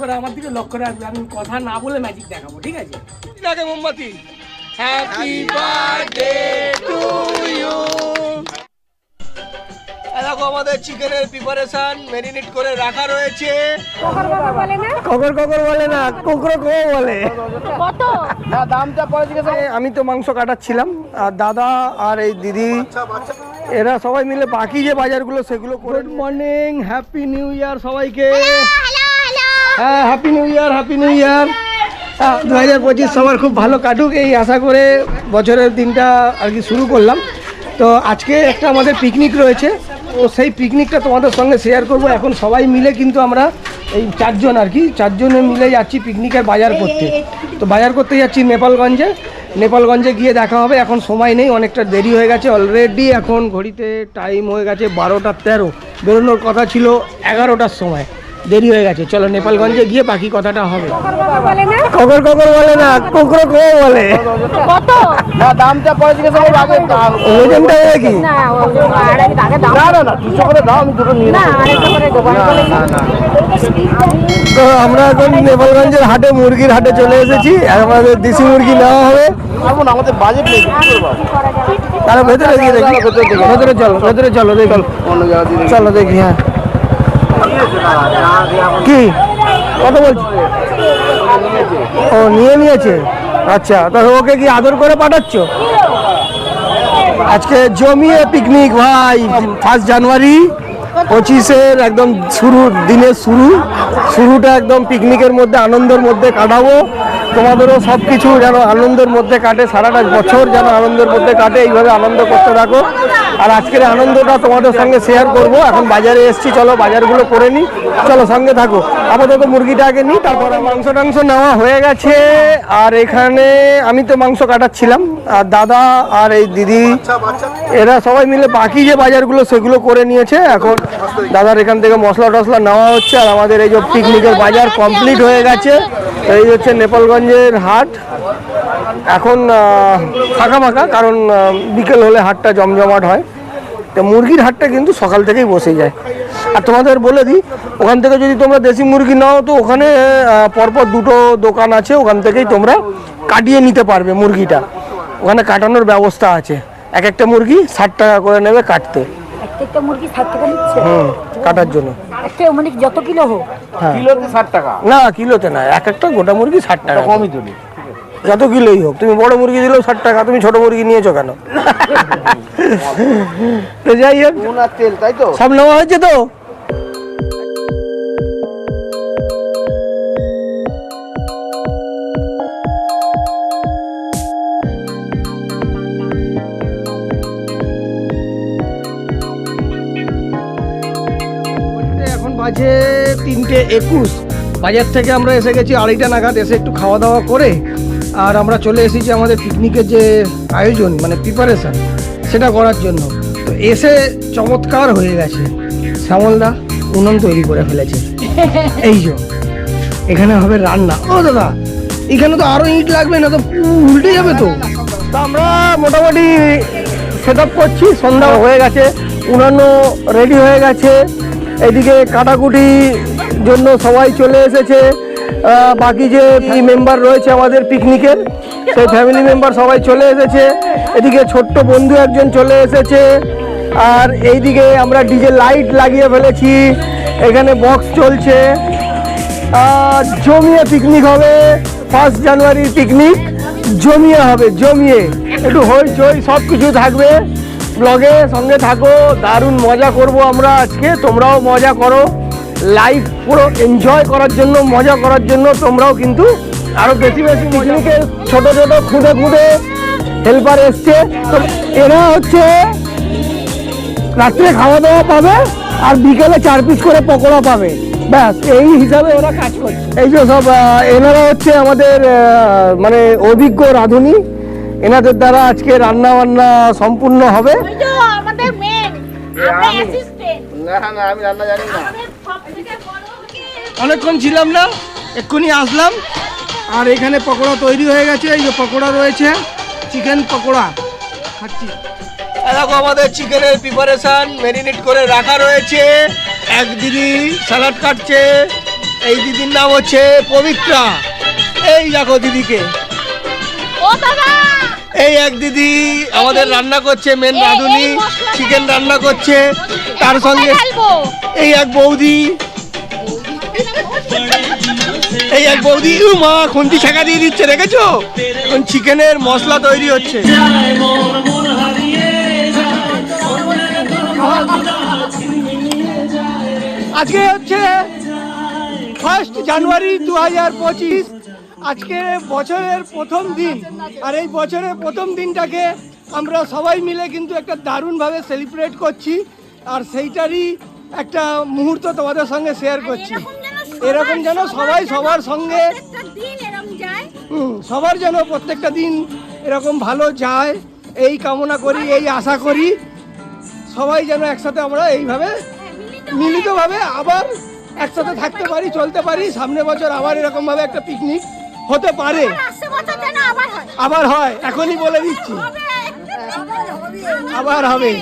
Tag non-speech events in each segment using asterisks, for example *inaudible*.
করে আমার দিকে লক্ষ্য রাখবে। আমি কথা না বলে ম্যাজিক দেখাবো ঠিক আছে? লাগে মোমবাতি? হ্যাপি বার্থডে টু ইউ দেখো আমাদের চিকেনের প্রিপারেশন ম্যারিনেট করে রাখা রয়েছে। বলে না কোকরো কো বলে। কত? দামটা পরে জিজ্ঞাসা আমি তো মাংস কাটাচ্ছিলাম আর দাদা আর এই দিদি এরা সবাই মিলে বাকি যে বাজারগুলো সেগুলো good morning happy new year সবাইকে। হ্যাঁ happy new year happy new year দু হাজার পঁচিশ সবার খুব ভালো কাটুক, এই আশা করে বছরের দিনটা আর কি শুরু করলাম। তো আজকে একটা আমাদের পিকনিক রয়েছে, তো সেই পিকনিকটা তোমাদের সঙ্গে শেয়ার করব। এখন সবাই মিলে কিন্তু আমরা এই চারজন আর কি, চারজনে মিলে যাচ্ছি পিকনিকের বাজার করতে। তো বাজার করতে যাচ্ছি নেপালগঞ্জে। নেপালগঞ্জে গিয়ে দেখা হবে, এখন সময় নেই, অনেকটা দেরি হয়ে গেছে অলরেডি এখন ঘড়িতে টাইম হয়ে গেছে বারোটা তেরো। বেরোনোর কথা ছিল এগারোটার সময়। দেরি হয়ে গেছে চলো নেপালগঞ্জে গিয়ে বাকি কথাটা হবে। বলে না ককর ককর বলে না কোকরো কো বলে। কত? না দামটা পরে জিজ্ঞেস করব আগে দাম ওজনটা কি? না ও আগে দাম না না দুশো করে দাও আমি দুটো নিয়ে না আড়াইশো করে দেবো আমি না না তো আমরা এখন নেপালগঞ্জের হাটে মুরগির হাটে চলে এসেছি। আর আমাদের দেশি মুরগি নেওয়া হবে। আমাদের বাজেট নেই কি তারা ভেতরে গিয়ে দেখি। ভেতরে চলো ভেতরে চলো দেখি। চলো দেখি হ্যাঁ। কি? কত বলছি? ও, নিয়ে নিয়েছে? আচ্ছা তো ওকে কি আদর করে পাঠাচ্ছ? আজকে জমিয়ে পিকনিক ভাই ফার্স্ট জানুয়ারি পঁচিশের একদম শুরু, দিনের শুরু। শুরুটা একদম পিকনিকের মধ্যে, আনন্দের মধ্যে কাটাবো। তোমাদেরও সব কিছু যেন আনন্দের মধ্যে কাটে, সারাটা বছর যেন আনন্দের মধ্যে কাটে, এইভাবে আনন্দ করতে থাকো। আর আজকের আনন্দটা তোমাদের সঙ্গে শেয়ার করব। এখন বাজারে এসছি, চলো বাজারগুলো করে নিই। চলো সঙ্গে থাকো। আপাতত মুরগিটা আগে নিই, তারপরে মাংস টাংস নেওয়া হয়ে গেছে। আর এখানে আমি তো মাংস কাটাচ্ছিলাম। আর দাদা আর এই দিদি, এরা সবাই মিলে বাকি যে বাজারগুলো সেগুলো করে নিয়েছে। এখন দাদার এখান থেকে মশলা টশলা নেওয়া হচ্ছে আর আমাদের এই যে পিকনিকের বাজার কমপ্লিট হয়ে গেছে। এই হচ্ছে নেপালগঞ্জের হাট। এখন ফাঁকা ফাঁকা, কারণ বিকেল হলে হাটটা জমজমাট হয়। তো মুরগির হাটটা কিন্তু সকাল থেকেই বসে যায়। আর তোমাদের বলে দিই, ওখান থেকে যদি তোমরা দেশি মুরগি নাও, তো ওখানে পরপর দুটো দোকান আছে, ওখান থেকেই তোমরা কাটিয়ে নিতে পারবে মুরগিটা। ওখানে কাটানোর ব্যবস্থা আছে। এক একটা মুরগি ষাট টাকা করে নেবে কাটতে। একটা মুরগি ষাট টাকা নিচ্ছে? হুম কাটার জন্য। একটা মানে যত কিলো হোক? হ্যাঁ। কিলোতে ষাট টাকা? না কিলোতে না এক একটা গোটা মুরগি ষাট টাকা। কমই যত কিলোই হোক তুমি বড় মুরগি দিলেও ষাট টাকা তুমি ছোট মুরগি নিয়েছো কেন? *laughs* তো যাই হোক। তেল তাই তো? সব নেওয়া হয়েছে তো? তিনটে একুশ। বাজার থেকে আমরা এসে গেছি আড়াইটা নাগাদ, এসে একটু খাওয়া দাওয়া করে আর আমরা চলে এসেছি আমাদের পিকনিকের যে আয়োজন মানে প্রিপারেশন সেটা করার জন্য। তো এসে চমৎকার হয়ে গেছে। শ্যামলদা উনুন তৈরি করে ফেলেছে। এই যে, এখানে হবে রান্না। ও দাদা, এখানে তো আরও ইট লাগবে, না তো উল্টে যাবে তো। আমরা মোটামুটি সেট আপ করছি, সন্ধ্যা হয়ে গেছে উনানো রেডি হয়ে গেছে। এদিকে কাটাকুটি জন্য সবাই চলে এসেছে। বাকি যে মেম্বার রয়েছে আমাদের পিকনিকের সেই ফ্যামিলি মেম্বার সবাই চলে এসেছে। এদিকে ছোট্ট বন্ধু একজন চলে এসেছে। আর এইদিকে আমরা ডিজে লাইট লাগিয়ে ফেলেছি। এখানে বক্স চলছে। জমিয়ে পিকনিক হবে। ফার্স্ট জানুয়ারির পিকনিক জমিয়ে হবে, জমিয়ে। একটু হইচই সব কিছু থাকবে। ব্লগে সঙ্গে থাকো, দারুণ মজা করব আমরা আজকে। তোমরাও মজা করো। লাইভ পুরো এনজয় করার জন্য মজা করার জন্য তোমরাও কিন্তু আরও বেশি বেশি পিকনিকে ছোট ছোট খুঁটে খুঁটে হেল্পার এসছে। তো এরা হচ্ছে রাত্রে খাওয়া দাওয়া পাবে আর বিকেলে চার পিস করে পকোড়া পাবে। ব্যাস এই হিসাবে ওরা কাজ করছে। এই যে সব এনারা হচ্ছে আমাদের মানে অভিজ্ঞ রাঁধুনি। এনাদের দ্বারা আজকে রান্না বান্না সম্পূর্ণ হবে। মেন না না আমি রান্না জানি না। অনেকক্ষণ ছিলাম না এক্ষুনি আসলাম। আর এখানে পকোড়া তৈরি হয়ে গেছে এই যে পকোড়া রয়েছে চিকেন পকোড়া। খাচ্ছি। দেখো আমাদের চিকেনের প্রিপারেশন ম্যারিনেট করে রাখা রয়েছে। এক দিদি স্যালাড কাটছে এই দিদির নাম হচ্ছে পবিত্রা। এই দেখো দিদিকে। এই এক দিদি আমাদের রান্না করছে মেন রাঁধুনি চিকেন রান্না করছে। তার সঙ্গে এই এক বৌদি এই এক বৌদি মা, খুন্তি ছাকা দিয়ে দিচ্ছে, দেখেছ? এখন চিকেনের মশলা তৈরি হচ্ছে। আজকে হচ্ছে ফার্স্ট জানুয়ারি দু হাজার পঁচিশ। আজকে বছরের প্রথম দিন। আর এই বছরের প্রথম দিনটাকে আমরা সবাই মিলে কিন্তু একটা দারুণভাবে সেলিব্রেট করছি। আর সেইটারই একটা মুহূর্ত তোমাদের সঙ্গে শেয়ার করছি। এরকম যেন সবাই সবার সঙ্গে সবার যেন প্রত্যেকটা দিন এরকম ভালো যায়। এই কামনা করি এই আশা করি। সবাই যেন একসাথে আমরা এইভাবে মিলিতভাবে আবার একসাথে থাকতে পারি চলতে পারি। সামনে বছর আবার এরকমভাবে একটা পিকনিক হতে পারে। আবার হয়। এখনই বলে দিচ্ছি। আবার হবে।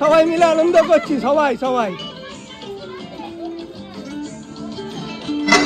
সবাই মিলে আনন্দ করছি সবাই সবাই।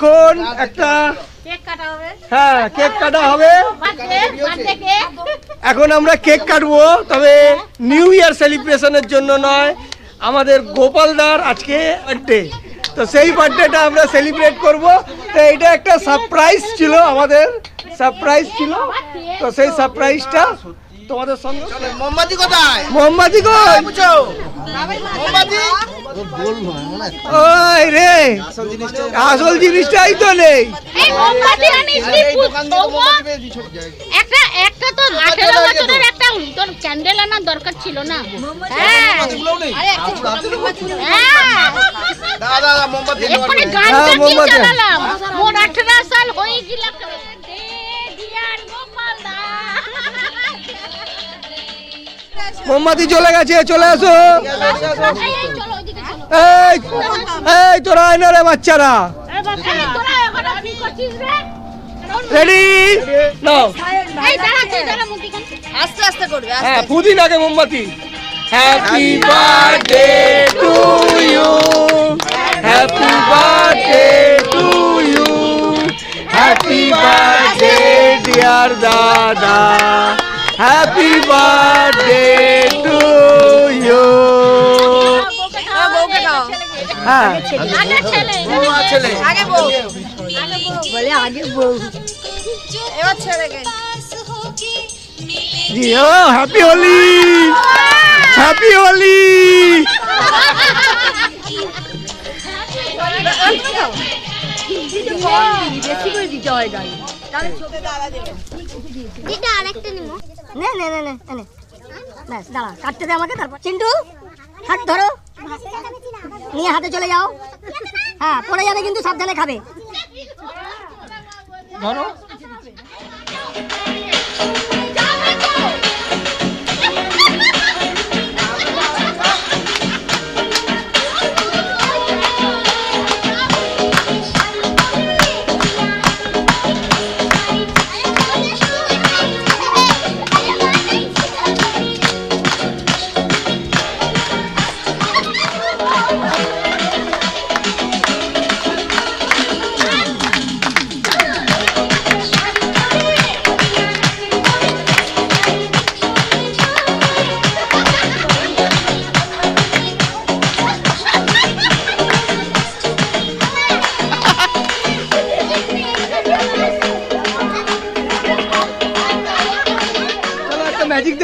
এখন একটা হ্যাঁ কেক কাটা হবে। এখন আমরা কেক কাটবো তবে নিউ ইয়ার সেলিব্রেশনের জন্য নয় আমাদের গোপালদার আজকে বার্থডে তো সেই বার্থডেটা আমরা সেলিব্রেট করব। তো এটা একটা সারপ্রাইজ ছিল আমাদের সারপ্রাইজ ছিল। তো সেই সারপ্রাইজটা তোমাদের সঙ্গে? মোমবাতি কোথায়? মোহাম্মদি কই? বুঝছ মোমবাতি? ওই রে আসল জিনিসটাই তো নেই। মোমবাতি একটা একটা তো আঠেরো বছরের একটা তোর ক্যান্ডেল আনার দরকার ছিল না। হ্যাঁ। চালালাম। মোর আঠেরো সাল হয়ে গেল। মোমবাতি চলে গেছে চলে আসো। এই, এই, তোরা আয় না রে বাচ্চারা। রেডি নাও। তুই দাঁড়া মুদিখান হ্যাঁ পুদিন আগে মোমবাতি। Happy birthday to you happy birthday to you happy birthday dear দাদা হ্যাপি বার্থডে টু ইউ হ্যাঁ। আগে ছেলে বউ আর ছেলে জি ও হ্যাপি হোলি হ্যাপি হোলি দিদা আরেকটা নিমো। নে নে নে নে নে। ব্যাস, দাঁড়া, কাটতে দে আমাকে, তারপর চিন্টু, হাত ধরো। নিয়ে হাতে চলে যাও। হ্যাঁ পড়ে যাবে কিন্তু সাবধানে খাবে। ধরো।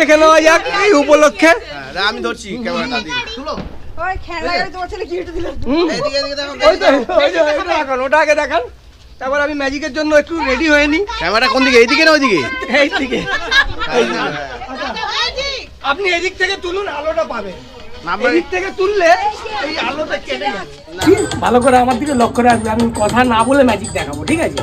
দেখে নেওয়া যাক এই উপলক্ষে? আমি ধরছি ক্যামেরাটা দিই হুম। এইদিকে এদিকে দেখো ওই তো, ওই যে, ওইটা দেখান, ওটা আগে দেখান। তারপর আমি ম্যাজিকের জন্য একটু রেডি হয়ে নি ক্যামেরা কোন দিকে এইদিকে না ওইদিকে? এই আপনি এদিক থেকে তুলুন আলোটা পাবে নাম্বার এদিক থেকে তুললে এই আলোটা কেটে ভালো করে আমার দিকে লক্ষ্য রাখবে আমি কথা না বলে ম্যাজিক দেখাবো ঠিক আছে?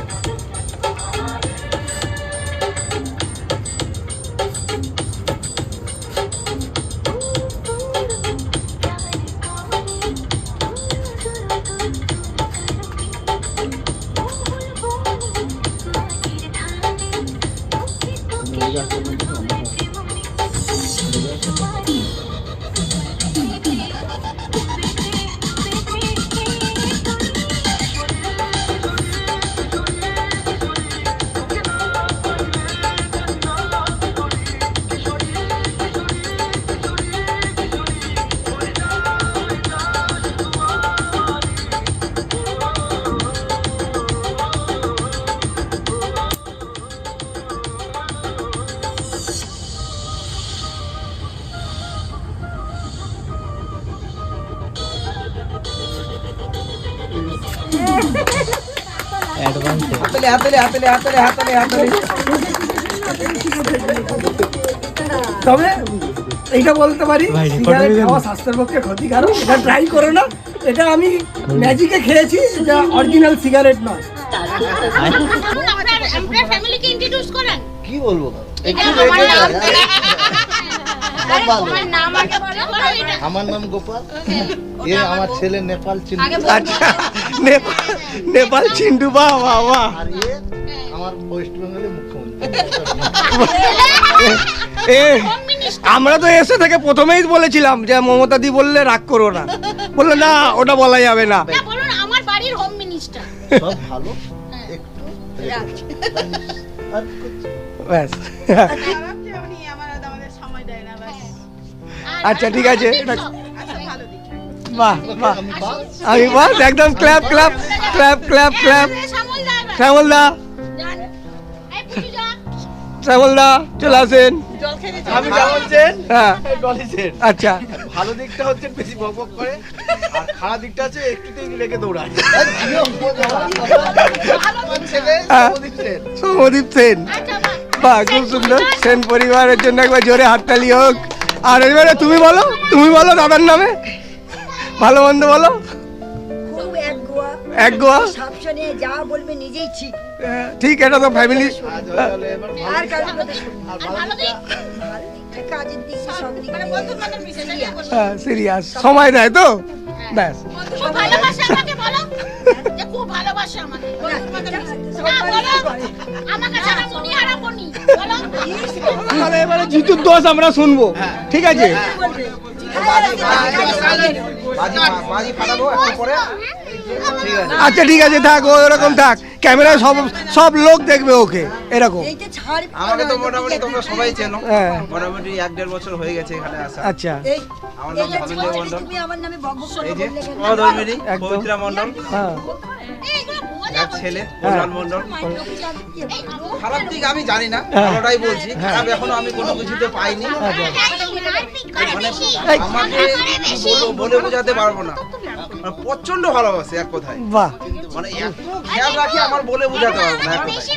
হাতলে হাতলে হাতলে হাতলে তবে এইটা বলতে পারি সিগারেট খাওয়া স্বাস্থ্যের পক্ষে ক্ষতিকারক এটা ট্রাই করো না। এটা আমি ম্যাজিকে খেয়েছি এটা অরিজিনাল সিগারেট নয়। করেন। কি বলব? এটা এটা আমার নাম গোপাল। এ আমার ছেলে নেপাল চিনি আচ্ছা নেপাল বাহ এ আমার ওয়েস্ট বেঙ্গলের মুখ্যমন্ত্রী। আমরা তো এসে থেকে প্রথমেই বলেছিলাম যে মমতা দি বললে রাগ করো না। বলল না ওটা বলা যাবে না। না আমার বাড়ির হোম মিনিস্টার সব ভালো। একটু ব্যাস। আচ্ছা ঠিক আছে। এটা বাহ বাহ। আমি বাস একদম clap clap clap clap clap Shyamal da Shyamal da চলে আসেন। আমি সেন হ্যাঁ। আচ্ছা। ভালো দিকটা হচ্ছে বেশি বক বক করে আর খারাপ দিকটা হচ্ছে একটুতেই লেগে দৌড়ায়। হ্যাঁ। সৌমদীপ সেন। আচ্ছা। বাহ খুব সুন্দর। সেন পরিবারের জন্য একবার জোরে হাততালি হোক। আর এবারে তুমি বলো তুমি বলো দাদার নামে। ভালো মন্দ বলো। এক গোয়া। এক গোয়া? যা বলবে নিজেই ঠিক। ঠিক এটা তো ফ্যামিলি হয়ে আর কাজের সিরিয়াস। সময় দেয় তো? ব্যাস। খুব ভালোবাসে খুব ভালোবাসে আমাকে। না বলো আমাকে ছাড়া মনি হারা বলো। তাহলে এবারে জিতুর দোষ আমরা শুনব। ঠিক আছে? পরে ঠিক আছে আচ্ছা ঠিক আছে থাক ও এরকম থাক। ক্যামেরায় সব সব লোক দেখবে ওকে এরকম। আমাকে তো মোটামুটি তোমরা সবাই চেনো। হ্যাঁ। মোটামুটি এক দেড় বছর হয়ে গেছে এখানে আসা। আচ্ছা। এই আমার নাম ধনঞ্জয় মন্ডল তুমি আমার নামে বকবক করে এই যে একদম। পবিত্রা মন্ডল হ্যাঁ। ছেলে মন্ডল খারাপ দিক আমি জানি না হ্যাঁ। ভালোটাই বলছি। খারাপ এখনও আমি কোনো কিছুতে পাইনি। মানে আমাকে কি বলে বোঝাতে পারব না। মানে প্রচণ্ড ভালোবাসে এক কথায়। মানে এত খেয়াল রাখে আমার বলে বোঝাতে পারব না এক কথায়।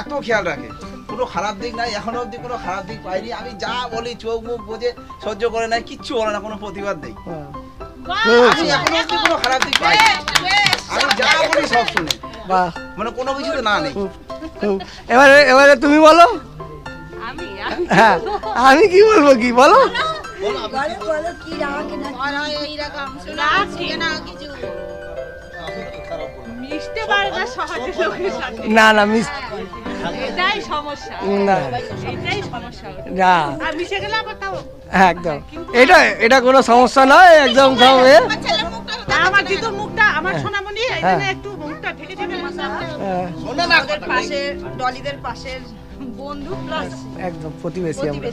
এত খেয়াল রাখে। কোনো খারাপ দিক নাই এখনও অবধি কোনো খারাপ দিক পাইনি। আমি যা বলি চোখ মুখ বুঝে সহ্য করে নাই কিচ্ছু বলে না কোনো প্রতিবাদ নেই। আমি এখনও অবধি কোনো খারাপ দিক পাইনি। আমি যা বলি সব শুনি। বাহ। মানে কোনো কিছুতে না নেই। খুব খুব এবারে এবারে তুমি বলো। হ্যাঁ। আমি কি বলব কি? বলো। বলো। বলো কি রাগ না না সহজে না না মিস এটাই সমস্যা। না। এটাই সমস্যা। না। আর মিশে আবার তাও একদম। এটা এটা কোনো সমস্যা নয় একদম সব আমার দিদুর মুখটা আমার সোনামণি এই হ্যাঁ। একটু মুখটা ঢেকে ঢেকে বসা হ্যাঁ, পাশে ডলিদের পাশের বন্ধু প্লাস একদম প্রতিবেশী আমরা।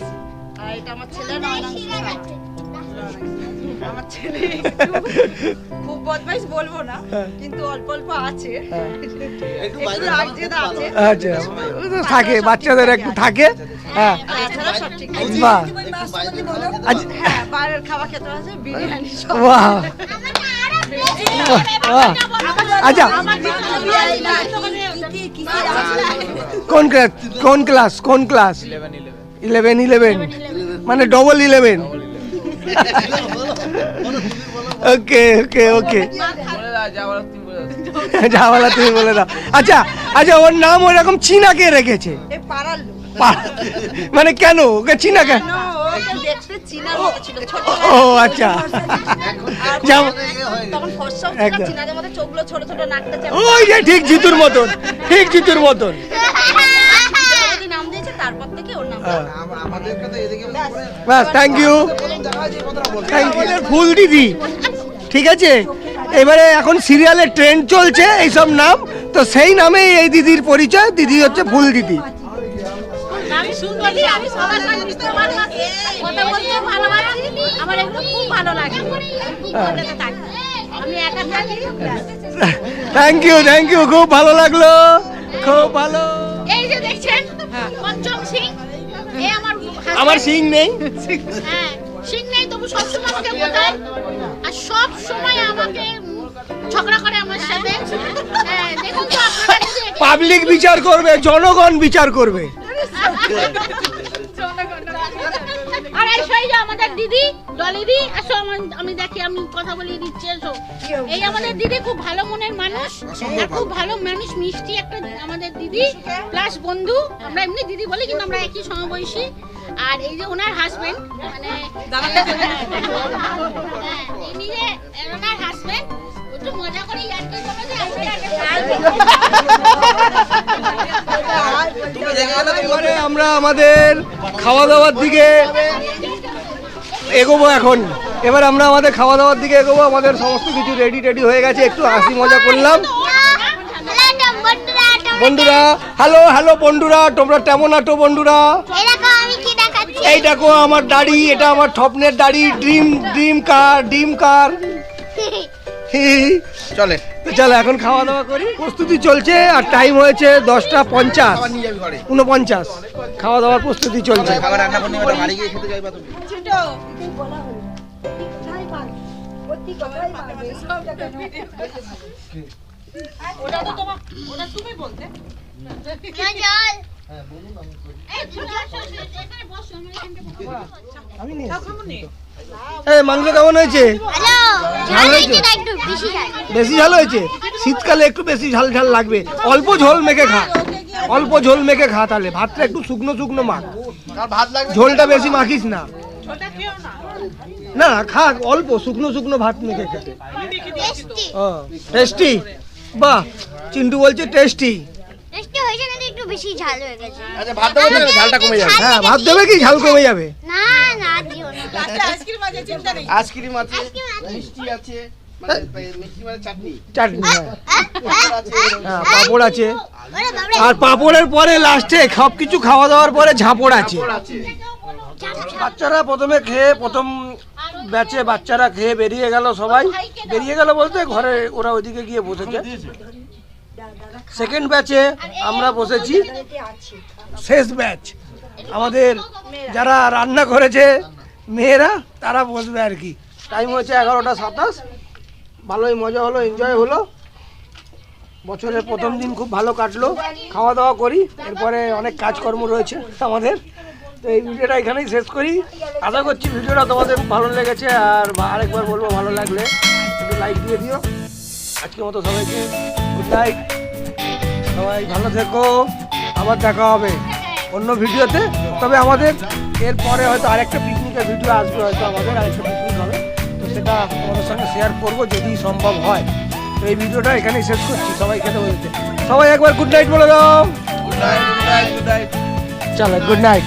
আর এটা আমার ছেলে রায়। আমার ছেলে খুব বদমাইশ বলব না। কিন্তু অল্প অল্প আছে। একটু রাগ জেদ আছে। আচ্ছা থাকে বাচ্চাদের একটু থাকে হ্যাঁ। তাছাড়া সব ঠিক আছে। বাহ। আচ্ছা। হ্যাঁ বাইরের খাবার খেতে আছে বিরিয়ানি বাহ। বাহ। আচ্ছা। কোন ক্লাস কোন ক্লাস কোন ক্লাস? ইলেভেন ইলেভেন মানে double eleven okay okay okay বলার তুমি বলে দাও। আচ্ছা আচ্ছা ওর নাম ওরকম চীনা কে রেখেছে মানে কেন? ওকে চীনা কেন? ও আচ্ছা। ওই যে ঠিক জিতুর মতন ঠিক জিতুর মতন। তারপর থেকে ওর নাম হ্যাঁ। ব্যাস থ্যাংক ইউ থ্যাংক ইউ ফুল দিদি। ঠিক আছে? এবারে এখন সিরিয়ালের ট্রেন্ড চলছে এইসব নাম। তো সেই নামেই এই দিদির পরিচয়। দিদি হচ্ছে ফুল দিদি। থ্যাংক ইউ থ্যাংক ইউ খুব ভালো লাগল। খুব ভালো। আমার। সিং নেই? হ্যাঁ সিং নেই তবু সবসময় আমাকে বোঝায়। আর সব সময় আমাকে ঝগড়া করে আমার সাথে। হ্যাঁ দেখুন তো পাবলিক বিচার করবে জনগণ বিচার করবে। আর এই আমাদের দিদি ডলিদি আসো আমি দেখি আমি কথা বলিয়ে দিচ্ছি এসো এই আমাদের দিদি খুব ভালো মনের মানুষ আর খুব ভালো মানুষ মিষ্টি একটা আমাদের দিদি প্লাস বন্ধু। আমরা এমনি দিদি বলি কিন্তু আমরা একই সমবয়সী। আর এই যে ওনার হাজবেন্ড মানে হ্যাঁ, ইনি যে ওনার হাজবেন্ড একটু মজা করে ইয়ার্কি করে যে তুমি দেখে গেলে এবারে আমরা আমাদের খাওয়া দাওয়ার দিকে এগোবো এখন এবার আমরা আমাদের খাওয়া দাওয়ার দিকে এগোবো আমাদের সমস্ত কিছু রেডি টেডি হয়ে গেছে একটু হাসি মজা করলাম বন্ধুরা হ্যালো হ্যালো বন্ধুরা তোমরা কেমন আছো বন্ধুরা এই দেখো আমার দাড়ি এটা আমার স্বপ্নের দাড়ি dream dream car dream car চলে। চলো এখন খাওয়া দাওয়া করি। প্রস্তুতি চলছে আর টাইম হয়েছে দশটা পঞ্চাশ। উনপঞ্চাশ। খাওয়া দাওয়ার প্রস্তুতি চলছে। খাবার রান্না করে নিয়ে বাড়ি গিয়ে খেতে যাইবা তুমি। ওটা তো তোমার ওটা তুমি বলতে। নিয়ে এই মাংস কেমন হয়েছে? ঝাল হয়েছে বেশি ঝাল? হয়েছে? শীতকালে একটু বেশি ঝাল ঝাল লাগবে। অল্প ঝোল মেখে খা। অল্প ঝোল মেখে খা তাহলে। ভাতটা একটু শুকনো শুকনো মাখ। আর ভাত লাগবে? ঝোলটা বেশি মাখিস না। না। না খা অল্প শুকনো শুকনো ভাত মেখে খেতে। টেস্টি বাহ চিন্টু বলছে টেস্টি টেস্টি হয়েছে বেশি ঝাল হয়ে গেছে। আচ্ছা ভাত দেবো তো, ঝালটা কমে যাবে। হ্যাঁ ভাত দেবে কি? ঝাল কমে যাবে। না না দিও না। আইসক্রিম আছে চিন্তা নেই। আইসক্রিম আছে মিষ্টি আছে মানে মিষ্টি মানে চাটনি। চাটনি হ্যাঁ। পাঁপড় আছে হ্যাঁ পাঁপড় আছে। ওরে বাবরে আর পাঁপড়ের পরে লাস্টে সব কিছু খাওয়া দাওয়ার পরে ঝাঁপড় আছে। আছে। বাচ্চারা প্রথমে খেয়ে প্রথম ব্যাচে বাচ্চারা খেয়ে বেরিয়ে গেল সবাই। বেরিয়ে গেল বলতে ঘরে ওরা ওইদিকে গিয়ে বসেছে। সেকেন্ড ব্যাচে আমরা বসেছি। শেষ ব্যাচ আমাদের যারা রান্না করেছে মেয়েরা তারা বসবে আর কি। টাইম হয়েছে এগারোটা সাতাশ। ভালোই মজা হলো এনজয় হলো। বছরের প্রথম দিন খুব ভালো কাটলো। খাওয়া দাওয়া করি এরপরে অনেক কাজকর্ম রয়েছে আমাদের। তো এই ভিডিওটা এখানেই শেষ করি। আশা করছি ভিডিওটা তোমাদের ভালো লেগেছে আর আরেকবার বলব ভালো লাগলে। একটু লাইক দিয়ে দিও। আজকের মতো সবাইকে গুড নাইট সবাই ভালো থেকো। আবার দেখা হবে অন্য ভিডিওতে। তবে আমাদের এরপরে হয়তো আরেকটা পিকনিকের ভিডিও আসবে হয়তো আমাদের আরেকটা পিকনিক হবে। তো সেটা তোমাদের সঙ্গে শেয়ার করব যদি সম্ভব হয়। তো এই ভিডিওটা এখানেই শেষ করছি। সবাই খেতে বলতে সবাই একবার গুড নাইট বলে দাও। Good night good night good night চলো গুড নাইট